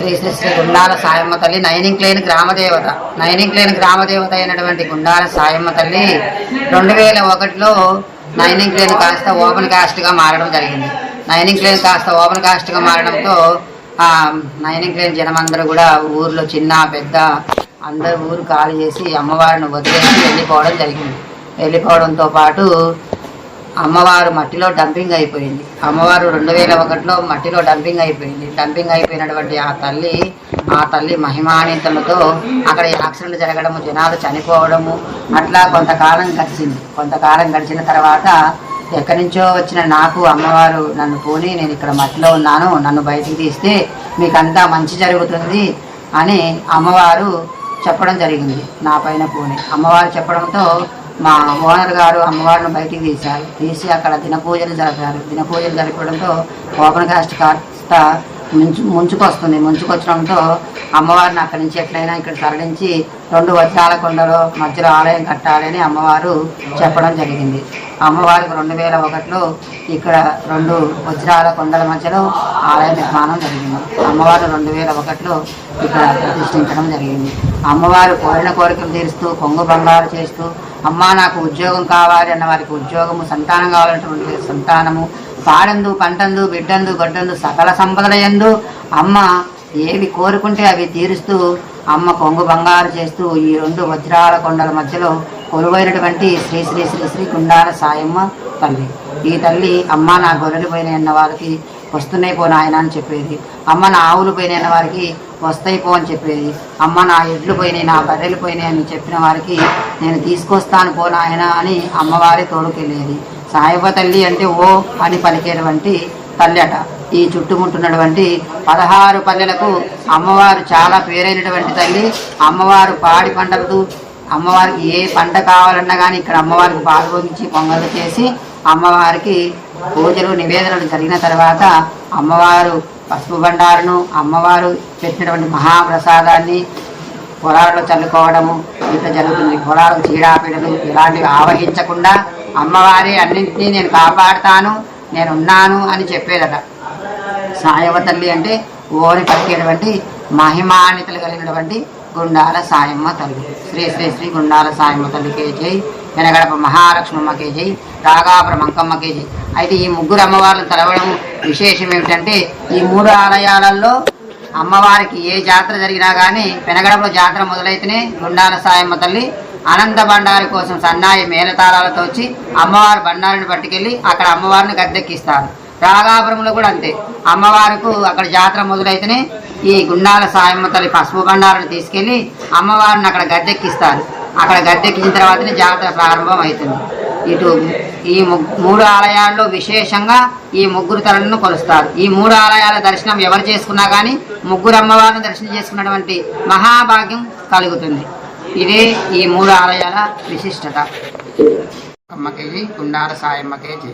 శ్రీ శ్రీ శ్రీ గుండాల సాయమ్మ తల్లి నైనింక్లేని గ్రామదేవత. నైనింక్లేని గ్రామదేవత అయినటువంటి గుండాల సాయమ్మ తల్లి రెండు వేల ఒకటిలో నైనింగ్ లేని కాస్త ఓపెన్ కాస్ట్గా మారడం జరిగింది. నైనింక్లేని కాస్త ఓపెన్ కాస్ట్గా మారడంతో నైనింక్లేని జనమందరూ కూడా ఊర్లో చిన్న పెద్ద అందరూ ఊరు ఖాళీ చేసి అమ్మవారిని వదిలేసి వెళ్ళిపోవడం జరిగింది. వెళ్ళిపోవడంతో పాటు అమ్మవారు మట్టిలో డంపింగ్ అయిపోయింది. అమ్మవారు రెండు వేల ఒకటిలో మట్టిలో డంపింగ్ అయిపోయింది. డంపింగ్ అయిపోయినటువంటి ఆ తల్లి ఆ తల్లి మహిమానితలతో అక్కడ యాక్సిడెంట్ జరగడము జనాలు చనిపోవడము అట్లా కొంతకాలం గడిచింది. కొంతకాలం గడిచిన తర్వాత ఎక్కడి నుంచో వచ్చిన నాకు అమ్మవారు నన్ను పోని నేను ఇక్కడ మట్టిలో ఉన్నాను నన్ను బయటికి తీస్తే మీకంతా మంచి జరుగుతుంది అని అమ్మవారు చెప్పడం జరిగింది. నా పైన పోని. అమ్మవారు చెప్పడంతో మా ఓనర్ గారు అమ్మవారిని బయటికి తీశారు. తీసి అక్కడ దినపూజలు జరిపారు దినపూజలు జరపడంతో ఓపెన్ కాస్ట్ కాస్త ముంచు ముంచుకొస్తుంది. ముంచుకొచ్చడంతో అమ్మవారిని అక్కడి నుంచి ఎట్లయినా ఇక్కడ తరలించి రెండు వజ్రాల కొండలో మధ్యలో ఆలయం కట్టాలని అమ్మవారు చెప్పడం జరిగింది. అమ్మవారికి రెండు వేల ఒకటిలో ఇక్కడ రెండు వజ్రాల కొండల మధ్యలో ఆలయ నిర్మాణం జరిగింది. అమ్మవారు రెండు వేల ఒకటిలో ఇక్కడ ప్రతిష్ఠించడం జరిగింది. అమ్మవారు కోరిన కోరికలు తీరుస్తూ కొంగు బంగారు చేస్తూ అమ్మ నాకు ఉద్యోగం కావాలి అన్న వారికి ఉద్యోగము సంతానం కావాలన్నటువంటి సంతానము పాడందు పంటందు బిడ్డందు గొడ్డందు సకల సంపదలయందు అమ్మ ఏవి కోరుకుంటే అవి తీరుస్తూ అమ్మ కొంగు బంగారు చేస్తూ ఈ రెండు వజ్రాల కొండల మధ్యలో కొలువైనటువంటి శ్రీ శ్రీ శ్రీ శ్రీ కుండాల సాయమ్మ తల్లి. ఈ తల్లి అమ్మ నా గొర్రెలు పోయిన అన్న వారికి వస్తున్నాయి పో నాయన అని చెప్పేది. అమ్మ నా ఆవులు పోయిన అన్న వారికి వస్తాయి పో అని చెప్పేది. అమ్మ నా ఎడ్లు పోయినాయి నా బర్రెలు పోయినాయి అని చెప్పిన వారికి నేను తీసుకొస్తాను పో నాయన అని అమ్మవారి తోడుకెళ్ళేది. సాయబ తల్లి అంటే ఓ అని పలికేటువంటి తల్లి అట. ఈ చుట్టుముట్టున్నటువంటి పదహారు పల్లెలకు అమ్మవారు చాలా పేరైనటువంటి తల్లి. అమ్మవారు పాడి పంటలతో అమ్మవారికి ఏ పంట కావాలన్నా కానీ ఇక్కడ అమ్మవారికి పాల్గొంచి పొంగలు చేసి అమ్మవారికి పూజలు నివేదనలు జరిగిన తర్వాత అమ్మవారు పసుపు బండారును అమ్మవారు పెట్టినటువంటి మహాప్రసాదాన్ని పొలాల్లో చల్లుకోవడము ఇట్లా జరుగుతుంది పొలాలకు చీడాపీడలు ఇలాంటివి ఆవహించకుండా అమ్మవారి అన్నింటినీ నేను కాపాడుతాను నేను ఉన్నాను అని చెప్పేదట. సాయవ తల్లి అంటే ఓరి పలికేటువంటి మహిమాన్వితలు కలిగినటువంటి గుండాల సాయమ్మ తల్లి. శ్రీ శ్రీ శ్రీ గుండాల సాయమ్మ తల్లికే జై. వెనగడప మహాలక్ష్మమ్మకే జై. రాగాపుర మంకమ్మకే జై. అయితే ఈ ముగ్గురు అమ్మవార్లు తలవడం విశేషం ఏమిటంటే ఈ మూడు ఆలయాలలో అమ్మవారికి ఏ జాతర జరిగినా కానీ పెనగడపలో జాతర మొదలైతేనే గుండాల సాయమ్మ తల్లి అనంత బండారి కోసం సన్నాయి మేళతాళాలతో వచ్చి అమ్మవారి బండారిని పట్టుకెళ్ళి అక్కడ అమ్మవారిని గద్దెక్కిస్తారు. రాగాపురంలో కూడా అంతే. అమ్మవారికి అక్కడ జాతర మొదలైతేనే ఈ గుండాల సాయమ్మ తల్లి పసుపు బండాలను తీసుకెళ్ళి అమ్మవారిని అక్కడ గద్దెక్కిస్తారు. అక్కడ గద్దెక్కించిన తర్వాతనే జాతర ప్రారంభం అవుతుంది ఇటు ఈ మూడు ఆలయాల్లో విశేషంగా ఈ ముగ్గురు తలను కొలుస్తారు. ఈ మూడు ఆలయాల దర్శనం ఎవరు చేసుకున్నా కానీ ముగ్గురు అమ్మవారిని దర్శనం చేసుకున్నటువంటి మహాభాగ్యం కలుగుతుంది. ఇదే ఈ మూడు ఆలయాల విశిష్టత. అమ్మకేజీ గుండాల సాయమ్మకేజీ